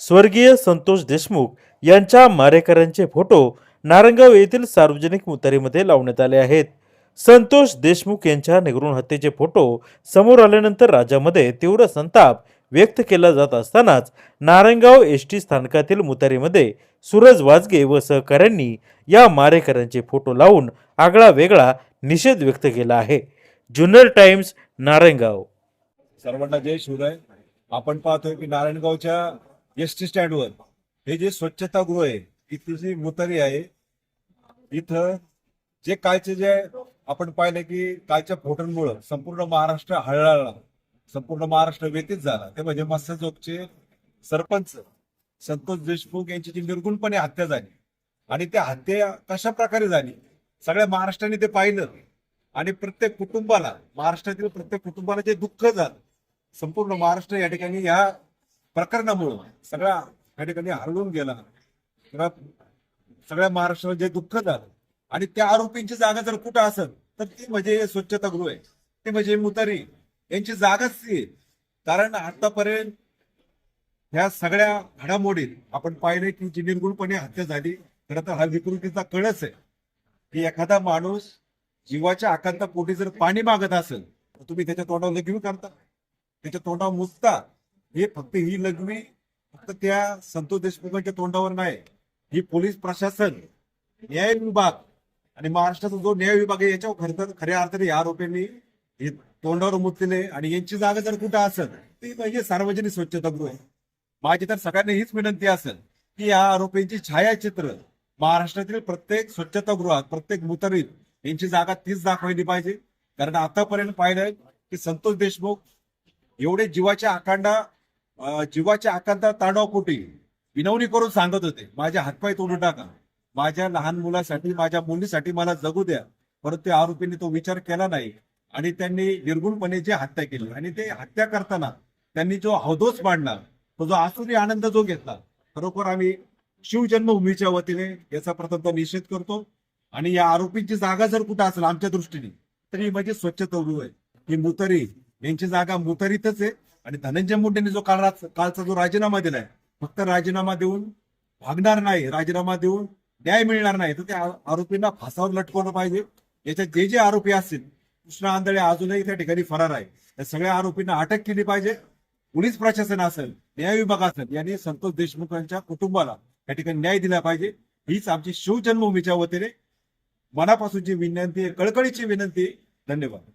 स्वर्गीय संतोष देशमुख यांच्या मारेकऱ्यांचे फोटो नारंगाव येथील सार्वजनिक मुतारीमध्ये लावण्यात आले आहेत. संतोष देशमुख यांच्या निगरून हत्येचे फोटो समोर आल्यानंतर राज्यामध्ये तीव्र संताप व्यक्त केला जात असतानाच नारंगाव एस टी स्थानकातील मुतारीमध्ये सूरज वाजगे व सहकाऱ्यांनी या मारेकऱ्यांचे फोटो लावून आगळा वेगळा निषेध व्यक्त केला आहे. जुन्नर टाइम्स नारायणगाव सर्वांना जय शिवराय. आपण पाहतोय की नारायणगावच्या एस टी स्टँडवर. हे जे स्वच्छतागृह आहे इथली जी मुतारी आहे इथं जे कालचे जे आपण पाहिलं की कालच्या फोटोंमुळं संपूर्ण महाराष्ट्र हळहळला संपूर्ण महाराष्ट्र व्यतीत झाला. ते म्हणजे मत्स्यजोगचे सरपंच संतोष देशमुख यांची जी निर्गुणपणे हत्या झाली आणि त्या हत्या कशा प्रकारे झाली सगळ्या महाराष्ट्राने ते पाहिलं. आणि प्रत्येक कुटुंबाला महाराष्ट्रातील प्रत्येक कुटुंबाला जे दुःख झालं संपूर्ण महाराष्ट्र या ठिकाणी या प्रकरणामुळं सगळा या ठिकाणी हरवून गेला. सगळा सगळ्या महाराष्ट्राला जे दुःख झालं आणि त्या आरोपींची जागा जर कुठं असेल तर ती म्हणजे स्वच्छतागृह आहे. ती म्हणजे मुतारी. यांची जागाच ती कारण आतापर्यंत ह्या सगळ्या घडामोडीत आपण पाहिले की जी निर्गुणपणे हत्या झाली खरं तर हा विकृतीचा कळच आहे. की एखादा माणूस जीवाच्या आकांता पोटी जर पाणी मागत असेल तर तुम्ही त्याच्या तोंडावर घेऊन करता. त्याच्या तोंडावर मुजता हे फक्त ही लघवी फक्त त्या संतोष देशमुखांच्या तोंडावर नाही. ही पोलीस प्रशासन न्याय विभाग आणि महाराष्ट्राचा जो न्याय विभाग आहे याच्यावर खरं तर खऱ्या अर्थाने या आरोपींनी हे तोंडावर मुतलेले आणि यांची जागा जर कुठं असेल ती म्हणजे सार्वजनिक स्वच्छतागृह आहे माझी तर सगळ्यांना हीच विनंती असेल की या आरोपींची छायाचित्र महाराष्ट्रातील प्रत्येक स्वच्छतागृहात प्रत्येक मुतरीत यांची जागा तीच दाखवली पाहिजे. कारण आतापर्यंत पाहिलंय की संतोष देशमुख एवढे जीवाच्या आकांडा जीवाच्या आकांता तांडवपोटी विनवणी करून सांगत होते. माझ्या हातपाय तोडून टाका. माझ्या लहान मुलासाठी माझ्या मुलीसाठी मला जगू द्या. परंतु त्या आरोपींनी तो विचार केला नाही. आणि त्यांनी निर्गुणपणे जे हत्या केली आणि ते हत्या करताना त्यांनी जो हौदोस मांडला तो जो आसुरी आनंद जो घेतला खरोखर आम्ही शिवजन्मभूमीच्या वतीने याचा प्रथमतः निषेध करतो. आणि या आरोपींची जागा जर कुठं असेल आमच्या दृष्टीने तर ही म्हणजे स्वच्छतागृह आहे. ही मुतरी यांची जागा मुतरीतच आहे. आणि धनंजय मुंडेंनी जो काल कालचा जो राजीनामा दिलाय फक्त राजीनामा देऊन भागणार नाही राजीनामा देऊन न्याय मिळणार नाही तर त्या आरोपींना फासावर लटकवलं पाहिजे. याच्यात जे जे आरोपी असतील कृष्णा आंधळे अजूनही त्या ठिकाणी फरार आहे. या सगळ्या आरोपींना अटक केली पाहिजे. पोलीस प्रशासन असेल न्याय विभाग असेल यांनी संतोष देशमुखांच्या कुटुंबाला या ठिकाणी न्याय दिला पाहिजे. हीच आमची शिवजन्मभूमीच्या वतीने मनापासूनची विनंती आहे कळकळीची विनंती आहे. धन्यवाद.